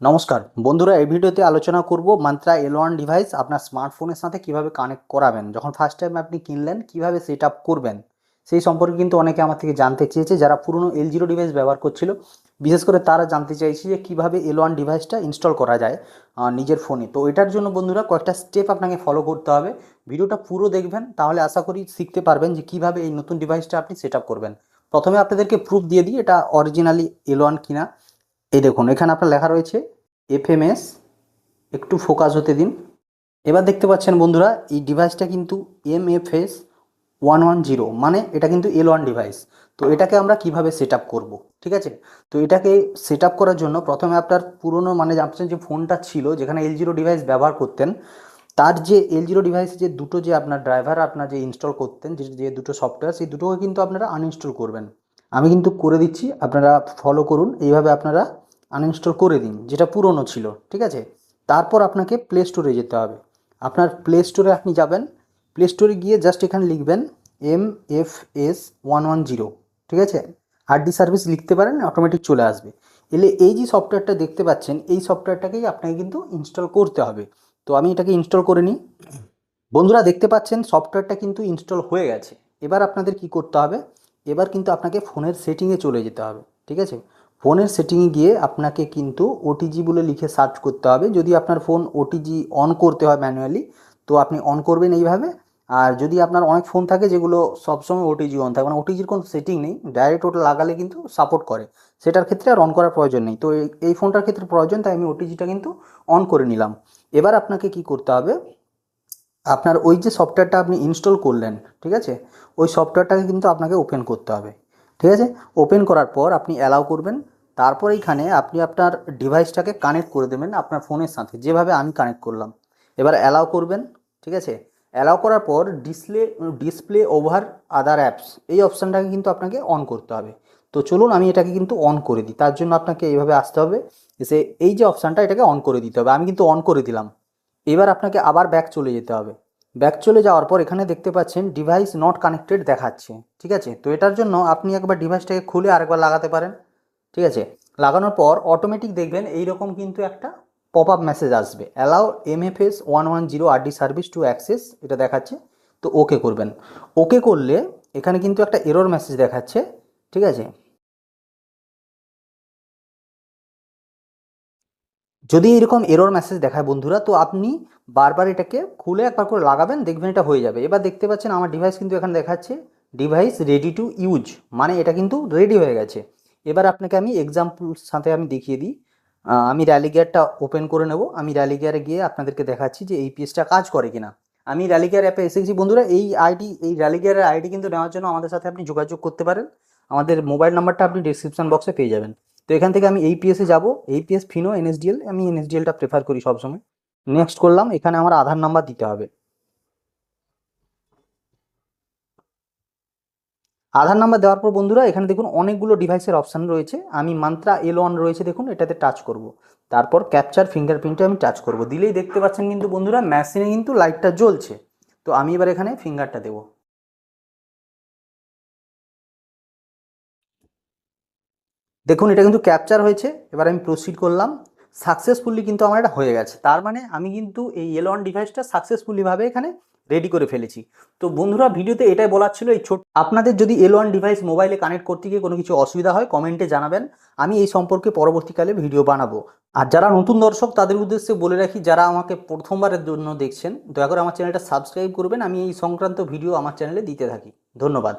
নমস্কার। বন্ধুরা, এই ভিডিওতে আলোচনা করব মান্ত্রা এল ওয়ান ডিভাইস আপনার স্মার্টফোনের সাথে কীভাবে কানেক্ট করাবেন। যখন ফার্স্ট টাইম আপনি কিনলেন, কীভাবে সেট আপ করবেন? সেই সম্পর্কে কিন্তু অনেকে আমার থেকে জানতে চেয়েছে, যারা পুরনো এল জিরো ডিভাইস ব্যবহার করছিল। বিশেষ করে তারা জানতে চাইছে যে কীভাবে এল ওয়ান ডিভাইসটা ইনস্টল করা যায় নিজের ফোনে তো এটার জন্য বন্ধুরা, কয়েকটা স্টেপ আপনাকে ফলো করতে হবে। ভিডিওটা পুরো দেখবেন, তাহলে আশা করি শিখতে পারবেন যে কীভাবে এই নতুন ডিভাইসটা আপনি সেট করবেন। প্রথমে আপনাদেরকে প্রুফ দিয়ে দিই, এটা অরিজিনালি এল ওয়ান কিনা। এই দেখুন, এখানে আপনার লেখা রয়েছে এফএমএস একটু ফোকাস হতে দিন। এবার দেখতে পাচ্ছেন বন্ধুরা, এই ডিভাইসটা কিন্তু M F S one one zero মানে এটা কিন্তু এল ওয়ান ডিভাইস তো এটাকে আমরা কীভাবে সেট আপ করব, ঠিক আছে? তো এটাকে সেট আপ করার জন্য প্রথমে আপনার পুরনো মানে আপনার যে ফোনটা ছিল, যেখানে এল জিরো ডিভাইস ব্যবহার করতেন, তার যে এল জিরো ডিভাইসে যে দুটো যে আপনার ড্রাইভার আপনার যে ইনস্টল করতেন, যে যে দুটো সফটওয়্যার সেই দুটোকে কিন্তু আপনারা আনইনস্টল করবেন। আমি কিন্তু করে দিচ্ছি, আপনারা ফলো করুন, এইভাবে আপনারা আনইনস্টল করে দিন, যেটা পুরনো ছিল, ঠিক আছে? তারপর আপনাকে প্লে স্টোরে যেতে হবে। আপনার প্লে স্টোরে আপনি যাবেন প্লে স্টোরে গিয়ে জাস্ট এখানে লিখবেন M F S one one zero ঠিক আছে? হার্ডি সার্ভিস লিখতে পারেন অটোমেটিক চলে আসবে। এলে এই যে সফটওয়্যারটা দেখতে পাচ্ছেন, এই সফটওয়্যারটাকেই আপনাকে কিন্তু ইনস্টল করতে হবে। তো আমি এটাকে ইনস্টল করে নিই। বন্ধুরা, দেখতে পাচ্ছেন সফটওয়্যারটা কিন্তু ইনস্টল হয়ে গেছে। এবার আপনাদের কি করতে হবে? এবার কিন্তু আপনাকে ফোনের সেটিংয়ে চলে যেতে হবে, ঠিক আছে? ফোনের সেটিংয়ে গিয়ে আপনাকে কিন্তু ওটিজি বলে লিখে সার্চ করতে হবে। যদি আপনার ফোন ওটিজি অন করতে হয় ম্যানুয়ালি তো আপনি অন করবেন এইভাবে। আর যদি আপনার অনেক ফোন থাকে যেগুলো সবসময় ওটিজি অন থাকে মানে ওটিজির কোনো সেটিং নেই ডাইরেক্ট ওটা লাগালে কিন্তু সাপোর্ট করে। সেটার ক্ষেত্রে আর অন করার প্রয়োজন নেই। তো এই- ফোনটার ক্ষেত্রে প্রয়োজন, তাই আমি ওটিজিটা কিন্তু অন করে নিলাম। এবার আপনাকে কি করতে হবে? আপনার ওই যে সফটওয়্যারটা আপনি ইনস্টল করলেন, ঠিক আছে? ওই সফটওয়্যারটাকে কিন্তু আপনাকে ওপেন করতে হবে। ঠিক আছে? ওপেন করার পর আপনি অ্যালাউ করবেন। তারপর এইখানে আপনি আপনার ডিভাইসটাকে কানেক্ট করে দেবেন আপনার ফোনের সাথে, যেভাবে আমি কানেক্ট করলাম। এবার অ্যালাউ করবেন, ঠিক আছে? অ্যালাউ করার পর display display over other apps এই অপশানটাকে কিন্তু আপনাকে অন করতে হবে। তো চলুন আমি এটাকে কিন্তু অন করে দিই। তার জন্য আপনাকে এইভাবে আসতে হবে, এসে এই যে অপশানটা এটাকে অন করে দিতে হবে। আমি কিন্তু অন করে দিলাম। এবার আপনাকে আবার ব্যাক চলে যেতে হবে। ব্যাক চলে যাওয়ার পর এখানে দেখতে পাচ্ছেন ডিভাইস নট কানেক্টেড দেখাচ্ছে, ঠিক আছে? তো এটার জন্য আপনি একবার ডিভাইসটাকে খুলে আরেকবার লাগাতে পারেন। ঠিক আছে? লাগানোর পর অটোমেটিক দেখবেন এই রকম কিন্তু একটা পপ আপ মেসেজ আসবে allow M F S one one zero RD service to access এটা দেখাচ্ছে, তো ওকে করবেন। ওকে করলে এখানে কিন্তু একটা এরর মেসেজ দেখাচ্ছে, ঠিক আছে? যদি এরকম এরর মেসেজ দেখায় বন্ধুরা, তো আপনি বারবার এটাকে খুলে একবার করে লাগাবেন, দেখবেন এটা হয়ে যাবে। এবার দেখতে পাচ্ছেন আমার ডিভাইস কিন্তু এখানে দেখাচ্ছে ডিভাইস রেডি টু ইউজ মানে এটা কিন্তু রেডি হয়ে গেছে। এবার আপনাকে আমি এক্সাম্পল সাথে আমি দেখিয়ে দিই। আমি র্যালি গিয়ারটা ওপেন করে নেব। আমি র্যালি গিয়ারে গিয়ে আপনাদেরকে দেখাচ্ছি যে এই পিএসটা কাজ করে কিনা। আমি র্যালি গিয়ার অ্যাপে এসেছি। বন্ধুরা, এই আইডি এই র্যালি গিয়ারের আইডি কিন্তু নেওয়ার জন্য আমাদের সাথে আপনি যোগাযোগ করতে পারেন। আমাদের মোবাইল নাম্বারটা আপনি ডিসক্রিপশন বক্সে পেয়ে যাবেন। তো এখান থেকে আমি এই পিএসে যাব। এই পিএস ফিনো এনএসডিএল আমি এনএসডিএলটা প্রেফার করি সবসময়। নেক্সট করলাম। এখানে আমার আধার নাম্বার দিতে হবে। আধার নাম্বার দেওয়ার পর বন্ধুরা, এখানে দেখুন অনেকগুলো ডিভাইসের অপশান রয়েছে। আমি মান্ত্রা এল ওয়ান রয়েছে দেখুন, এটাতে টাচ করব। তারপর ক্যাপচার ফিঙ্গারপ্রিন্টে আমি টাচ করব। দিলেই দেখতে পাচ্ছেন কিন্তু বন্ধুরা মেশিনে কিন্তু লাইটটা জ্বলছে। তো আমি এবার এখানে ফিঙ্গারটা দেবো। দেখুন, এটা কিন্তু ক্যাপচার হয়েছে। এবার আমি প্রসিড করলাম। সাকসেসফুলি কিন্তু আমার এটা হয়ে গেছে। তার মানে আমি কিন্তু এই এল ওয়ান ডিভাইসটা সাকসেসফুলিভাবে এখানে রেডি করে ফেলেছি। তো বন্ধুরা, ভিডিওতে এটাই বলার ছিল, এই ছোট আপনাদের যদি এল ওয়ান ডিভাইস মোবাইলে কানেক্ট করতে গিয়ে কোনো কিছু অসুবিধা হয় কমেন্টে জানাবেন। আমি এই সম্পর্কে পরবর্তীকালে ভিডিও বানাবো। আর যারা নতুন দর্শক, তাদের উদ্দেশ্যে বলে রাখি, যারা আমাকে প্রথমবারের জন্য দেখছেন, দয়া করে আমার চ্যানেলটা সাবস্ক্রাইব করবেন। আমি এই সংক্রান্ত ভিডিও আমার চ্যানেলে দিতে থাকি। ধন্যবাদ।